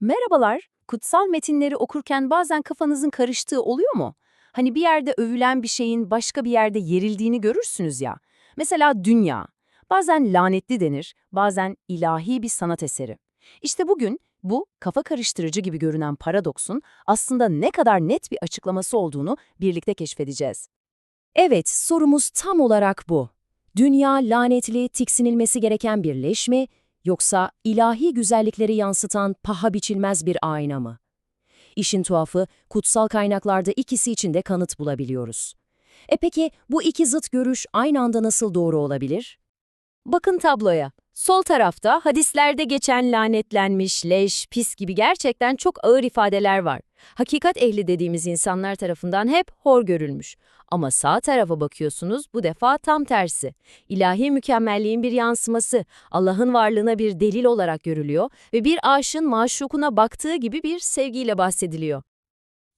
Merhabalar, kutsal metinleri okurken bazen kafanızın karıştığı oluyor mu? Hani bir yerde övülen bir şeyin başka bir yerde yerildiğini görürsünüz ya. Mesela dünya. Bazen lanetli denir, bazen ilahi bir sanat eseri. İşte bugün bu kafa karıştırıcı gibi görünen paradoksun aslında ne kadar net bir açıklaması olduğunu birlikte keşfedeceğiz. Evet, sorumuz tam olarak bu. Dünya lanetli, tiksinilmesi gereken bir leş mi, yoksa ilahi güzellikleri yansıtan paha biçilmez bir ayna mı? İşin tuhafı, kutsal kaynaklarda ikisi için de kanıt bulabiliyoruz. E peki bu iki zıt görüş aynı anda nasıl doğru olabilir? Bakın tabloya. Sol tarafta hadislerde geçen lanetlenmiş, leş, pis gibi gerçekten çok ağır ifadeler var. Hakikat ehli dediğimiz insanlar tarafından hep hor görülmüş. Ama sağ tarafa bakıyorsunuz bu defa tam tersi. İlahi mükemmelliğin bir yansıması, Allah'ın varlığına bir delil olarak görülüyor ve bir aşığın maşukuna baktığı gibi bir sevgiyle bahsediliyor.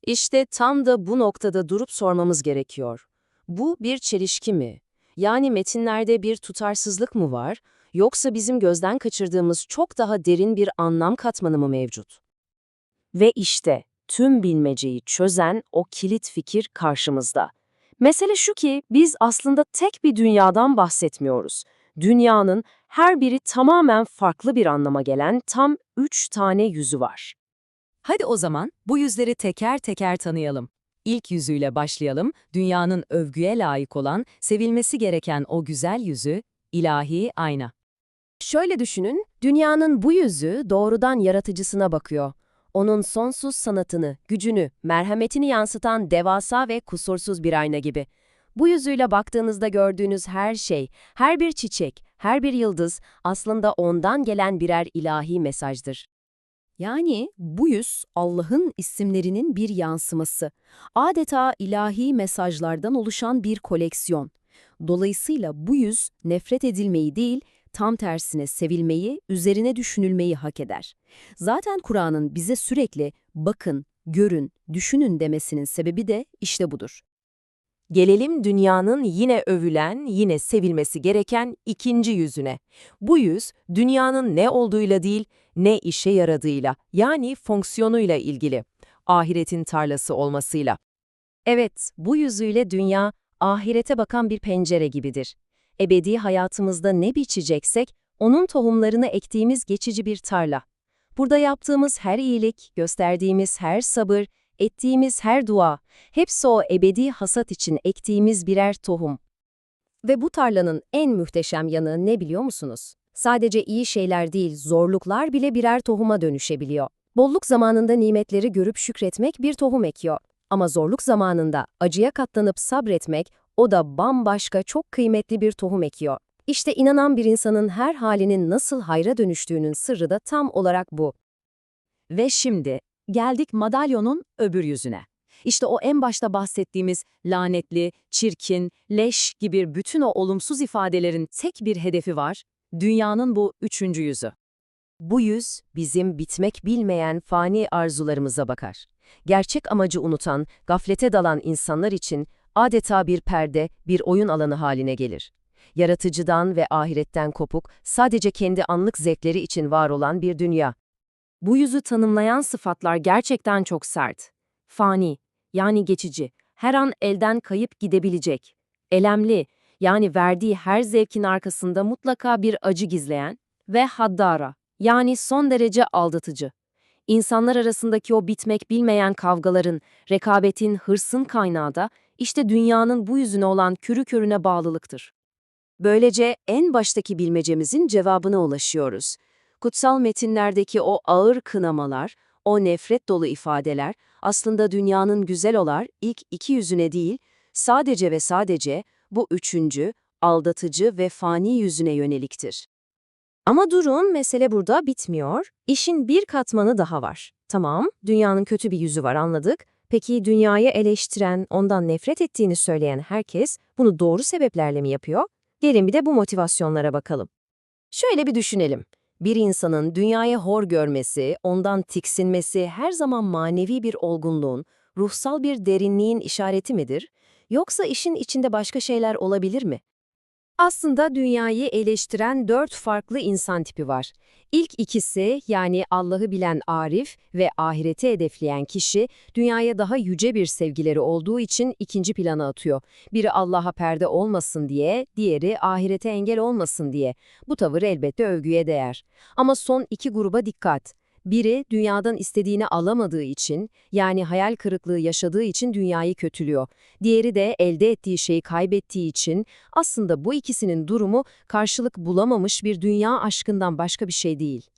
İşte tam da bu noktada durup sormamız gerekiyor. Bu bir çelişki mi? Yani metinlerde bir tutarsızlık mı var, yoksa bizim gözden kaçırdığımız çok daha derin bir anlam katmanı mı mevcut? Ve işte tüm bilmeceyi çözen o kilit fikir karşımızda. Mesele şu ki biz aslında tek bir dünyadan bahsetmiyoruz. Dünyanın her biri tamamen farklı bir anlama gelen tam üç tane yüzü var. Hadi o zaman bu yüzleri teker teker tanıyalım. İlk yüzüyle başlayalım, dünyanın övgüye layık olan, sevilmesi gereken o güzel yüzü, ilahi ayna. Şöyle düşünün, dünyanın bu yüzü doğrudan yaratıcısına bakıyor. Onun sonsuz sanatını, gücünü, merhametini yansıtan devasa ve kusursuz bir ayna gibi. Bu yüzüyle baktığınızda gördüğünüz her şey, her bir çiçek, her bir yıldız aslında ondan gelen birer ilahi mesajdır. Yani bu yüz Allah'ın isimlerinin bir yansıması. Adeta ilahi mesajlardan oluşan bir koleksiyon. Dolayısıyla bu yüz nefret edilmeyi değil, tam tersine sevilmeyi, üzerine düşünülmeyi hak eder. Zaten Kur'an'ın bize sürekli bakın, görün, düşünün demesinin sebebi de işte budur. Gelelim dünyanın yine övülen, yine sevilmesi gereken ikinci yüzüne. Bu yüz, dünyanın ne olduğuyla değil, ne işe yaradığıyla, yani fonksiyonuyla ilgili. Ahiretin tarlası olmasıyla. Evet, bu yüzüyle dünya, ahirete bakan bir pencere gibidir. Ebedi hayatımızda ne biçeceksek, onun tohumlarını ektiğimiz geçici bir tarla. Burada yaptığımız her iyilik, gösterdiğimiz her sabır, ettiğimiz her dua, hepsi o ebedi hasat için ektiğimiz birer tohum. Ve bu tarlanın en muhteşem yanı ne biliyor musunuz? Sadece iyi şeyler değil, zorluklar bile birer tohuma dönüşebiliyor. Bolluk zamanında nimetleri görüp şükretmek bir tohum ekiyor. Ama zorluk zamanında acıya katlanıp sabretmek, o da bambaşka çok kıymetli bir tohum ekiyor. İşte inanan bir insanın her halinin nasıl hayra dönüştüğünün sırrı da tam olarak bu. Ve şimdi geldik madalyonun öbür yüzüne. İşte o en başta bahsettiğimiz lanetli, çirkin, leş gibi bütün o olumsuz ifadelerin tek bir hedefi var, dünyanın bu üçüncü yüzü. Bu yüz, bizim bitmek bilmeyen fani arzularımıza bakar. Gerçek amacı unutan, gaflete dalan insanlar için adeta bir perde, bir oyun alanı haline gelir. Yaratıcıdan ve ahiretten kopuk, sadece kendi anlık zevkleri için var olan bir dünya. Bu yüzü tanımlayan sıfatlar gerçekten çok sert. Fani, yani geçici, her an elden kayıp gidebilecek. Elemli, yani verdiği her zevkin arkasında mutlaka bir acı gizleyen. Ve haddara, yani son derece aldatıcı. İnsanlar arasındaki o bitmek bilmeyen kavgaların, rekabetin, hırsın kaynağı da işte dünyanın bu yüzüne olan körü körüne bağlılıktır. Böylece en baştaki bilmecemizin cevabına ulaşıyoruz. Kutsal metinlerdeki o ağır kınamalar, o nefret dolu ifadeler aslında dünyanın güzel olar ilk iki yüzüne değil, sadece ve sadece bu üçüncü, aldatıcı ve fani yüzüne yöneliktir. Ama durun, mesele burada bitmiyor. İşin bir katmanı daha var. Tamam, dünyanın kötü bir yüzü var anladık. Peki dünyayı eleştiren, ondan nefret ettiğini söyleyen herkes bunu doğru sebeplerle mi yapıyor? Gelin bir de bu motivasyonlara bakalım. Şöyle bir düşünelim. Bir insanın dünyayı hor görmesi, ondan tiksinmesi her zaman manevi bir olgunluğun, ruhsal bir derinliğin işareti midir? Yoksa işin içinde başka şeyler olabilir mi? Aslında dünyayı eleştiren dört farklı insan tipi var. İlk ikisi yani Allah'ı bilen arif ve ahireti hedefleyen kişi dünyaya daha yüce bir sevgileri olduğu için ikinci plana atıyor. Biri Allah'a perde olmasın diye, diğeri ahirete engel olmasın diye. Bu tavır elbette övgüye değer. Ama son iki gruba dikkat. Biri dünyadan istediğini alamadığı için, yani hayal kırıklığı yaşadığı için dünyayı kötülüyor. Diğeri de elde ettiği şeyi kaybettiği için aslında bu ikisinin durumu karşılık bulamamış bir dünya aşkından başka bir şey değil.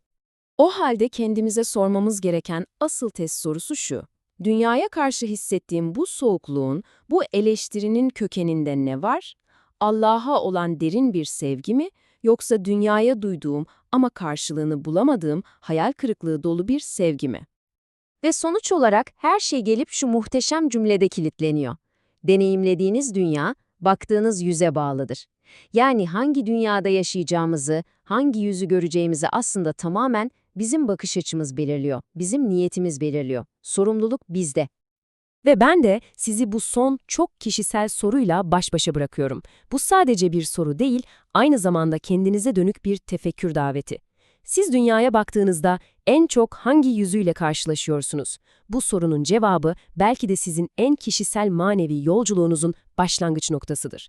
O halde kendimize sormamız gereken asıl test sorusu şu. Dünyaya karşı hissettiğim bu soğukluğun, bu eleştirinin kökeninde ne var? Allah'a olan derin bir sevgi mi, yoksa dünyaya duyduğum ama karşılığını bulamadığım hayal kırıklığı dolu bir sevgi mi? Ve sonuç olarak her şey gelip şu muhteşem cümlede kilitleniyor. Deneyimlediğiniz dünya, baktığınız yüze bağlıdır. Yani hangi dünyada yaşayacağımızı, hangi yüzü göreceğimizi aslında tamamen bizim bakış açımız belirliyor, bizim niyetimiz belirliyor. Sorumluluk bizde. Ve ben de sizi bu son çok kişisel soruyla baş başa bırakıyorum. Bu sadece bir soru değil, aynı zamanda kendinize dönük bir tefekkür daveti. Siz dünyaya baktığınızda en çok hangi yüzüyle karşılaşıyorsunuz? Bu sorunun cevabı belki de sizin en kişisel manevi yolculuğunuzun başlangıç noktasıdır.